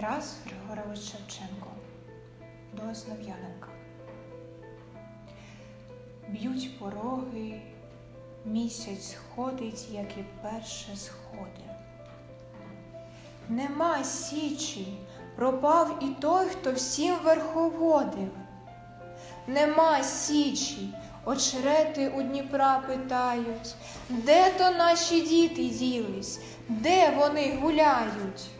Тарас Григорович Шевченко до Основ'яненка. Б'ють пороги, місяць сходить, як і перше сходи. Нема січі, пропав і той, хто всім верховодив. Нема січі, очерети у Дніпра питають, де то наші діти ділись, де вони гуляють?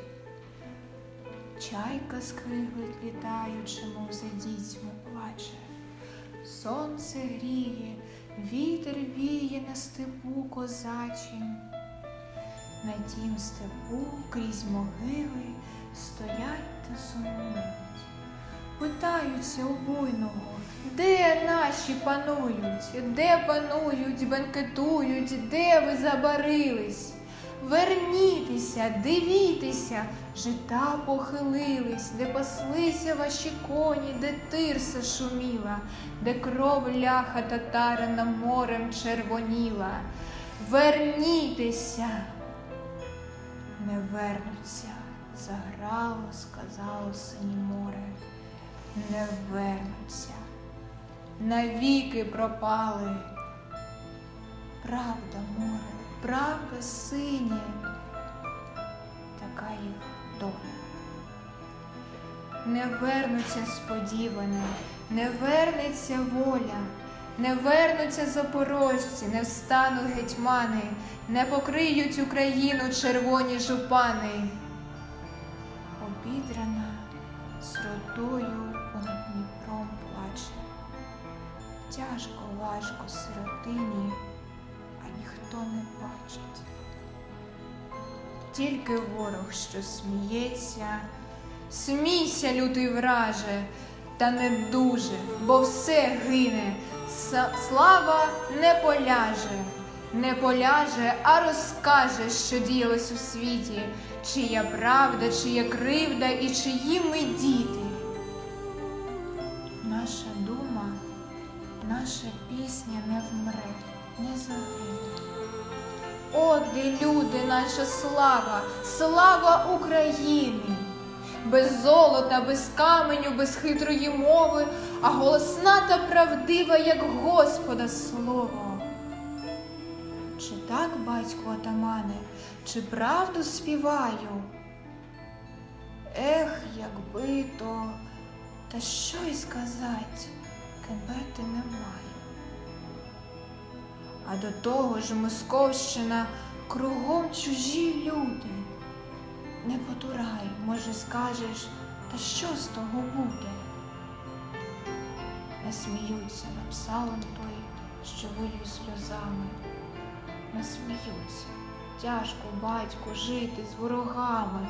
Чайка скриглить літаючи, мов за дітьми плаче. Сонце гріє, вітер віє на степу козачим. На тім степу крізь могили стоять та сумують. Питаються у буйного, де наші панують, де панують, бенкетують, де ви забарились? Вернітеся, дивітеся, жита похилились, де паслися ваші коні, де тирса шуміла, де кров ляха татарина морем червоніла. Вернітеся, не вернуться, заграло, сказало синє море, не вернуться, навіки пропали. Правда, море, правда синє, така їх доля. Не вернуться сподіване, не вернеться воля, не вернуться запорожці, не встануть гетьмани, не покриють Україну червоні жупани. Обідрана сиротою понад Дніпром плаче. Тяжко, важко сиротині, ніхто не бачить. Тільки ворог, що сміється, смійся, лютий враже, та не дуже, бо все гине, слава не поляже, не поляже, а розкаже, що діялось у світі, чия правда, чия кривда і чиї ми діти. Наша дума, наша пісня не вмре, не загине. О, де люди, наша слава, слава України! Без золота, без каменю, без хитрої мови, а голосна та правдива, як Господа слово. Чи так, батьку отамане, чи правду співаю? Ех, якби то, та що й сказать, не маю. А до того ж Московщина кругом чужі люди. Не потурай, може, скажеш, та що з того буде? Насміються над псалом той, що вилів сльозами. Насміються. Тяжко, батько, жити з ворогами.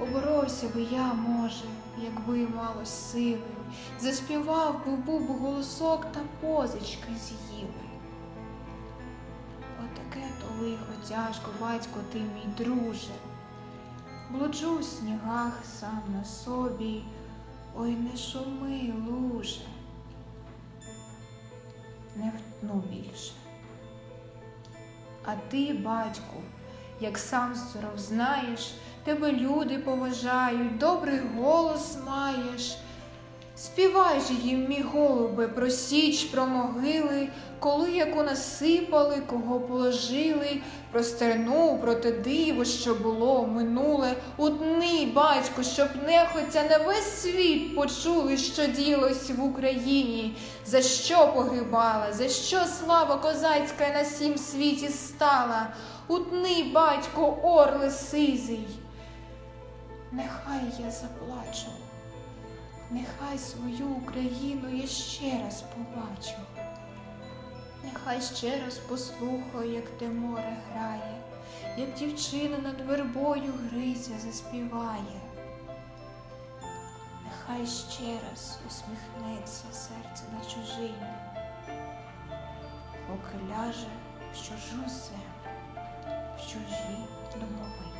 Оборовся би я, може, якби мало сили, заспівав би був голосок та позички з'їли. Отаке то лихо тяжко, батько, ти мій друже. Блуджу в снігах сам на собі, ой не шуми, луже. Не втну більше. А ти, батьку, як сам здоров знаєш, тебе люди поважають, добрий голос маєш. Співай же їм, мій голубе, про січ, про могили, коли яку насипали, кого положили, про стерну, про те диво, що було минуле. Утни, батько, щоб нехотя на весь світ почули, що ділось в Україні, за що погибала, за що слава козацька на сім світі стала. Утни, батько, орле сизий. Нехай я заплачу. Нехай свою Україну я ще раз побачу. Нехай ще раз послухаю, як те море грає, як дівчина над вербою гриця заспіває. Нехай ще раз усміхнеться серце на чужині, поки ляже в чужу землю, в чужі домовини.